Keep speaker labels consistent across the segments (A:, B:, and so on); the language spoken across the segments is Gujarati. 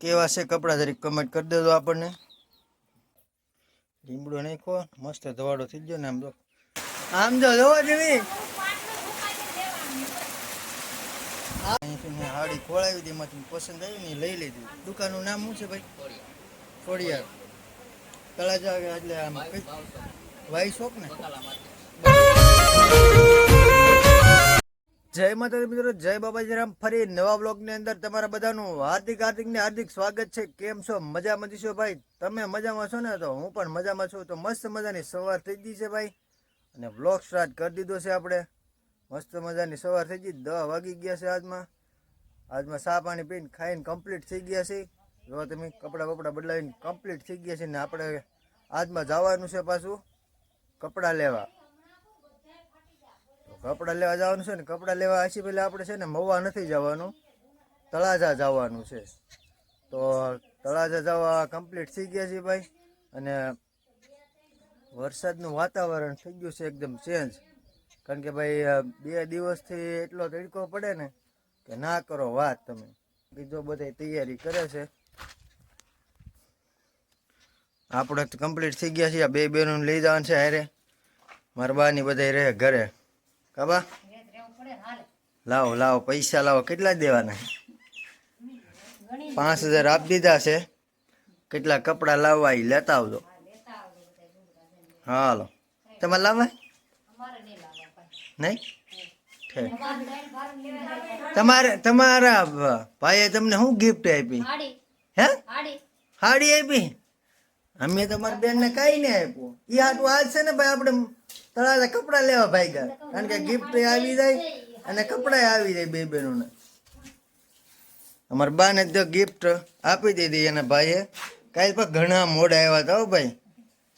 A: કેવા છે કપડાં જરીક કમેન્ટ કરી દેજો આપણને. લીમડો નાખો મસ્ત ધવાડો થઈ ગયો ને આમ જો. આમ જો જોવો જેવી. હાડી ખોળાવી હતી, એમાંથી પસંદ આવ્યું ને લઈ લીધું. દુકાનનું નામ શું છે ભાઈ? ખોડિયાર તળાજા એટલે આમ વાઈ શોક ને? જય માતા મિત્રો, જય બાબાજી રામ ફરી નવા બ્લોગની અંદર તમારા બધાનું હાર્દિક હાર્દિક ને હાર્દિક સ્વાગત છે. કેમ છો? મજામાં છો ભાઈ? તમે મજામાં છો ને? તો હું પણ મજામાં છું. તો મસ્ત મજાની સવાર થઈ ગઈ છે ભાઈ. અને બ્લોગ સ્ટાર્ટ કરી દીધો છે આપણે. મસ્ત મજાની સવાર થઈ ગઈ. દવા વાગી ગયા છે આજમાં. આજમાં સા પાણી પીને ખાઈને કમ્પ્લીટ થઈ ગયા છે. જો તમે કપડાં બપડા બદલાવીને કમ્પ્લીટ થઈ ગયા છે ને આપણે આજમાં જવાનું છે પાછું કપડાં લેવા. કપડાં લેવા જવાનું છે ને, કપડાં લેવા આછી પહેલાં આપણે છે ને મવા નથી જવાનું, તળાજા જવાનું છે. તો તળાજા જવા કમ્પ્લીટ થઈ ગયા છે ભાઈ, અને વરસાદનું વાતાવરણ થઈ ગયું છે એકદમ ચેન્જ કારણ કે ભાઈ બે દિવસથી એટલો તડકો પડે ને કે ના કરો વાત તમે. બીજો બધા તૈયારી કરે છે. આપણે કમ્પ્લીટ થઈ ગયા છીએ. બે બેનું લઈ જવાનું છે હારે. મારા બાની બધા રહે ઘરે. કાબા લાવો લાવો પૈસા લાવો. કેટલા દેવાના? પાંચ હજાર આપી દીધા છે. કેટલા કપડાં લાવવા એ લેતા આવજો. હાલો. તમારે લાવવા? નહીં? તમારે તમારા ભાઈએ તમને શું ગિફ્ટ આપી? હે?
B: હાડી.
A: હાડી આપી? અમે તમારી બેનને કાંઈ નહીં આપ્યું. એ હાટું આજ છે ને ભાઈ આપણે તળાવે કપડાં લેવા ભાઈ ગયા કારણ કે ગિફ્ટ આવી જાય અને કપડાં આવી જાય બે બહેનોને અમારા બાને જો ગિફ્ટ આપી દીધી એના ભાઈએ. કાલ પણ ઘણા મોડા આવ્યા હતા ભાઈ.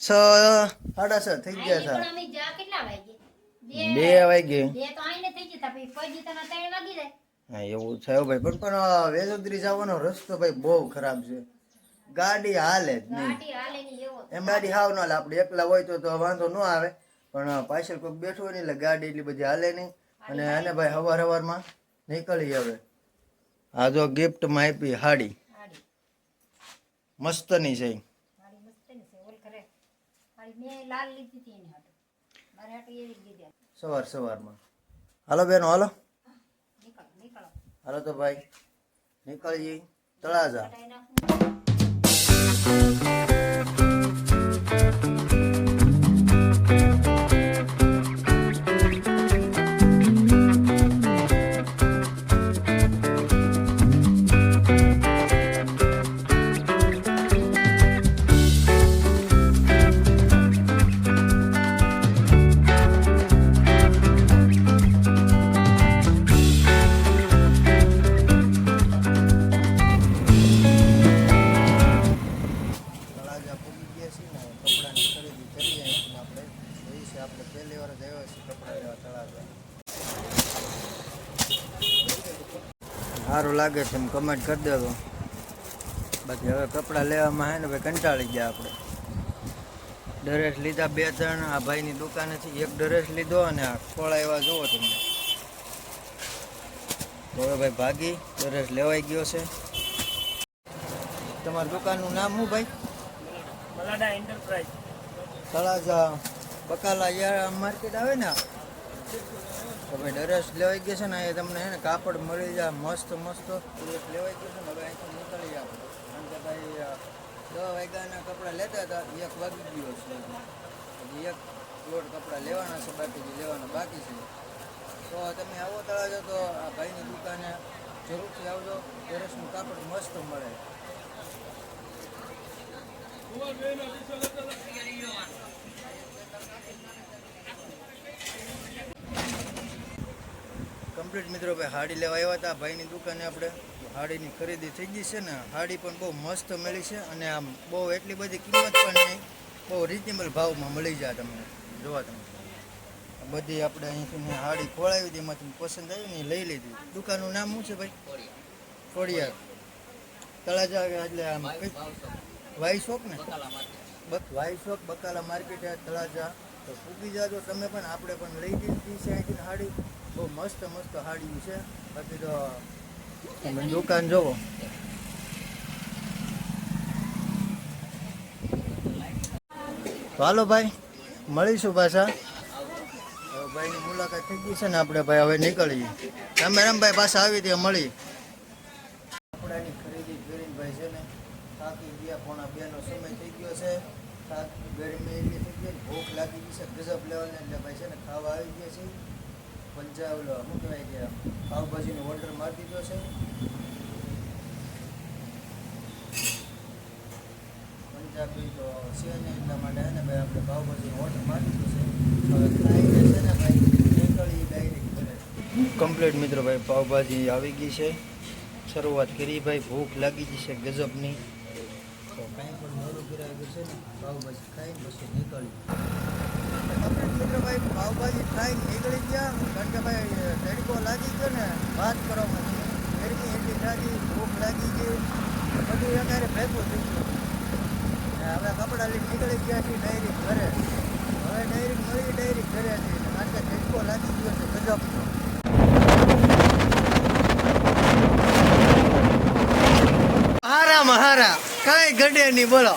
A: છ સાડા છ થઈ ગયા હતા. બે વાગે હા એવું થયું ભાઈ. પણ પણ વેસોદરી જવાનો રસ્તો ભાઈ બહુ ખરાબ છે. ગાડી હાલે જ નહીં. એમ ગાડી હાવ ના આપણે એકલા હોય તો તો વાંધો ન આવે. પણ પાછળ કોઈક બેઠું હોય ને એટલે ગાડી એટલી બધી હાલે નહીં. અને આને ભાઈ હવાર હવારમાં નીકળી હવે. આ જો ગિફ્ટમાં આપી હાડી.
B: હાડી.
A: મસ્તની છે.
B: મસ્ત
A: સવાર સવારમાં. હાલો બેનો હાલો. હાલો તો ભાઈ નીકળીએ. તળાજા.
B: હટાઈ નાખું
A: આપણે પહેલી વાર જ આવ્યા છીએ કપડાં લેવા તળાજા સારું લાગે છે એમ કમેન્ટ કરી દેજો. બાકી હવે કપડાં લેવામાં હે ને ભાઈ કંટાળી ગયા આપણે. ડ્રેસ લીધા બે ત્રણ આ ભાઈની દુકાનેથી એક ડ્રેસ લીધો અને આ ખોળા એવા જુઓ તમને તો હવે ભાઈ ભાગી ડ્રેસ લેવાઈ ગયો છે. તમારી દુકાનનું નામ શું ભાઈ? તળાજા. બકાલા યાર માર્કેટ આવે ને, તો ભાઈ લેવાઈ ગયો છે ને એ તમને ને કાપડ મળી જાય, મસ્ત મસ્ત લેવાઈ ગયો છે ને, હવે અહીંથી નીકળી જાય કારણ ભાઈ દસ વાગ્યાના કપડાં લેતા હતા એક વાગી ગયો છે. એક લોટ કપડાં લેવાના છે બાકી લેવાના બાકી છે. તો તમે આવો તળાજા, તો આ ભાઈની દુકાને જરૂરથી આવજો. ડ્રેસનું કાપડ મસ્ત મળે. કમ્પ્લીટ મિત્રો ભાઈ હાડી લેવા આવ્યા હતા ભાઈની દુકાને આપણે. હાડીની ખરીદી થઈ ગઈ છે ને હાડી પણ બહુ મસ્ત મળી છે અને આમ બહુ એટલી બધી કિંમત પણ નહીં બહુ રિઝનેબલ ભાવમાં મળી જાય તમને. જોવા તમે. બધી આપણે અહીંથી મેં હાડી ખોળાવી હતી એમાંથી પસંદ આવી ને લઈ લીધી. દુકાનનું નામ શું છે ભાઈ? ખોડિયાર તળાજા એટલે આમ વાઈ શોપ ને? વાઇસોક બકાલા માર્કેટ તળાજા. તો ફૂગી જાજો તમે પણ, આપણે પણ લઈ દીધી છે અહીંથી હાડી. બહુ મસ્ત મસ્ત હાડી છે. બાકી તો તમે દુકાન જોવો. હાલો ભાઈ, મળીશું પાછા. ભાઈની મુલાકાત થઈ ગઈ છે ને આપણે, ભાઈ હવે નીકળીએ. તમે રમભાઈ પાછા આવી ત્યાં મળી છે. ગરમી એટલી થઈ ગઈ ભૂખ લાગી ગઈ છે, ગજબ લેવલને એટલે ભાઈ છે ને ખાવા આવી ગયા છે. પંજાબ શું કહેવાય કે પાવભાજીનો ઓર્ડર મારી દીધો છે. પંજાબી તો છે ને એટલા માટે ને ભાઈ આપણે પાવભાજીનો ઓર્ડર મારી છે. ખાઈને છે ને ડાયરેક્ટ ઘરે. કમ્પ્લીટ મિત્રો ભાઈ, પાવભાજી આવી ગઈ છે. શરૂઆત કરી ભાઈ, ભૂખ લાગી ગઈ છે, ગજબની તો કાંઈ પણ મોડું કરાવી છે ને પાવભાજી ખાઈ પછી નીકળી કમ્પ્લીટ મિત્રો પાવભાજી ખાઈ નીકળી ગયા, કારણ કે ભાઈ, તડકો લાગી ગયો ને, વાત કરવામાં ગરમી એટલી લાગી ભૂખ લાગી ગઈ. બધું એકારે ભેગું થઈ ગયું. હવે કપડાં લઈને નીકળી ગયા છીએ ડાયરી ઘરે. હવે ડાયરેક્ટ મળી, ડાયરી ઘરે છે. કારણ કે તડકો લાગી ગયો છે ગજબનો હારા હારા, કઈ ઘટે નહીં બોલો.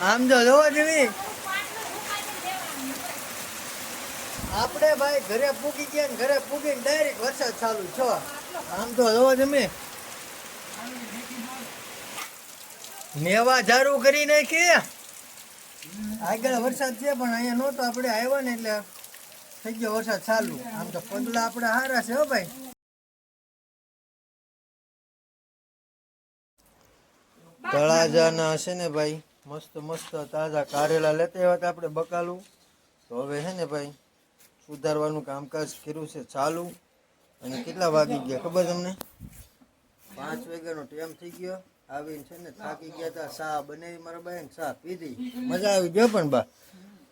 A: આમ જો જોવો જેવી આપણે ભાઈ ઘરે પૂગી ગયા ને ઘરે પૂગીને ડાયરેક્ટ વરસાદ ચાલુ છો આમ તો જોવો તમે મેવા જારું કરી નાખી. આગળ વરસાદ છે, પણ અહીંયા નહોતો. આપણે આવ્યા ને એટલે થઈ ગયો વરસાદ ચાલુ. આમ તો પગલા આપણે હારા છે હો ભાઈ. તળાજાના હશે ને ભાઈ? મસ્ત મસ્ત તાજા કારેલા લેતા આવ્યા હતા આપણે બકાલું. તો હવે છે ને ભાઈ, સુધારવાનું કામકાજ કર્યું છે ચાલુ. અને કેટલા વાગી ગયા ખબર તમને? પાંચ વાગ્યાનો ટાઈમ થઈ ગયો. આવીને છે ને થાકી ગયા હતા સા બનાવી મારા બાઈ સા પીધી. મજા આવી ગયો પણ બા.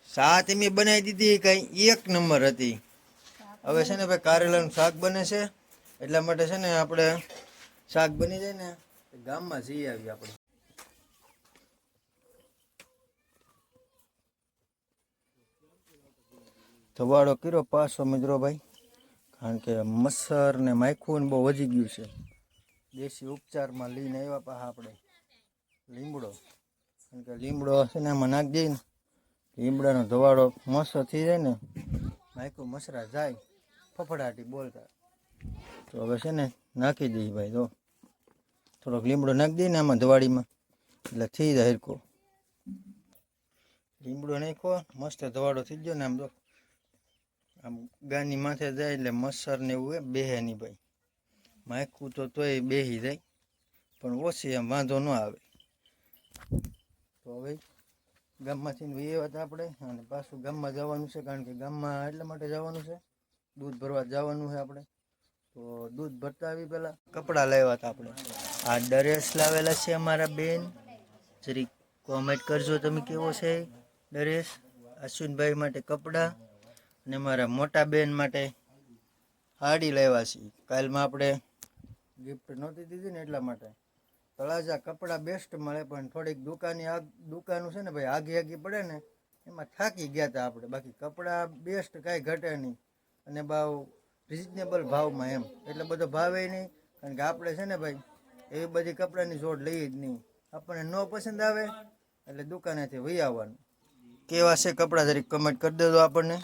A: સા તમે બનાવી દીધી, કઈ એક નંબર હતી. હવે છે ને ભાઈ કારેલાનું શાક બને છે. એટલા માટે છે ને આપણે શાક બની જાય ને, ગામમાં જઈ આવીએ આપણે. ધવાડો કર્યો પાછો મિત્રો ભાઈ. કારણ કે મચ્છર ને માખું બહુ વધી ગયું છે. દેશી ઉપચારમાં લઈને આવ્યા પાછા આપણે. લીમડો. કારણ કે લીમડો છે ને એમાં નાખી દઈએ ને. લીમડાનો ધવાડો મસ્ત થઈ જાય ને. માખું મસરા જાય. ફફડાટી બોલતા. તો હવે છે ને નાખી દઈએ ભાઈ તો થોડોક લીમડો નાખી દઈએ ને આમાં ધવાડીમાં. એટલે થઈ જાય હિરકો લીમડો નાખો મસ્ત ધવાડો થઈ ગયો ને આમ તો આમ ગાની માથે જાય એટલે મચ્છર ને એવું બેહે નહીં ભાઈ. માયકું તો તોય બેહી જાય, પણ ઓછી એમ વાંધો ન આવે. તો હવે ગામમાંથી વહીએ વાત આપણે, અને પાછું ગામમાં જવાનું છે, કારણ કે ગામમાં એટલા માટે જવાનું છે, દૂધ ભરવા જવાનું છે આપણે. તો દૂધ ભરતા આવી પહેલાં કપડાં લાવ્યા હતા આપણે. આ ડરેસ લાવેલા છે અમારા બેન. જરી કોમેન્ટ કરજો તમે કેવો છે ડરેસ? અશ્વિનભાઈ માટે કપડાં. અને મારા મોટા બેન માટે હાડી લેવા છીએ કાલમાં આપણે ગિફ્ટ નહોતી દીધી ને એટલા માટે. તળાજા કપડાં બેસ્ટ મળે, પણ થોડીક દુકાની આગ, દુકાનું છે ને ભાઈ આગી આગી પડે ને, એમાં થાકી ગયા હતા આપણે. બાકી કપડાં બેસ્ટ કાંઈ ઘટે નહીં. અને ભાવ રિઝનેબલ ભાવમાં એમ. એટલે બધો ભાવે નહીં. કારણ કે આપણે છે ને ભાઈ, એવી બધી કપડાંની જોડ લઈએ જ નહીં. આપણને ન પસંદ આવે, એટલે દુકાનેથી વહી આવવાનું. કેવા છે કપડાં તરીકે કમેન્ટ કરી દેજો આપણને.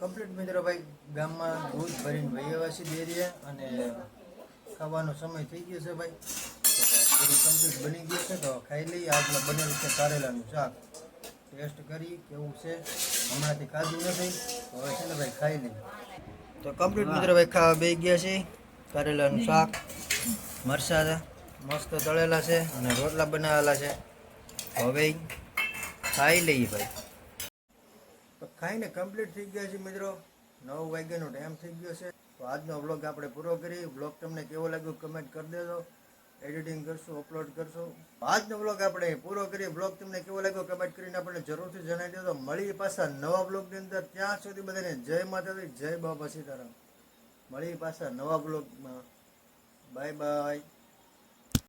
A: કમ્પ્લીટ મિત્રો ભાઈ, ગામમાં દૂધ ભરીને છે ડેરીએ અને ખાવાનો સમય થઈ ગયો છે ભાઈ. બધું કમ્પ્લીટ બની ગયું છે, તો ખાઈ લઈએ. આપણે બનેલું છે કારેલાનું શાક ટેસ્ટ કરી કેવું છે. હમણાંથી ખાધું નથી, તો હવે છે ને ભાઈ ખાઈ લઈએ. તો કમ્પ્લીટ મિત્રો ભાઈ, ખાવા બે ગયા છે કારેલાનું શાક મરસા મસ્ત તળેલા છે અને રોટલા બનાવેલા છે. હવે ખાઈ લઈએ ભાઈ. ખાઈને કમ્પ્લીટ થઈ ગયા છે મિત્રો. નવ વાગ્યાનો ટાઈમ થઈ ગયો છે. તો આજનો વ્લોગ આપણે પૂરો કરી વ્લોગ તમને કેવો લાગ્યો કમેન્ટ કરી દેજો. એડિટિંગ કરશું અપલોડ કરશું. આજનો વ્લોગ આપણે પૂરો કરીએ. વ્લોગ તમને કેવો લાગ્યો કમેન્ટ કરીને આપણને જરૂરથી જણાવી દેજો. મળીએ પાછા નવા વ્લોગની અંદર. ત્યાં સુધી બધાને જય માતાજી, જય બાબા સીતારામ. મળીએ પાછા નવા વ્લોગમાં બાય બાય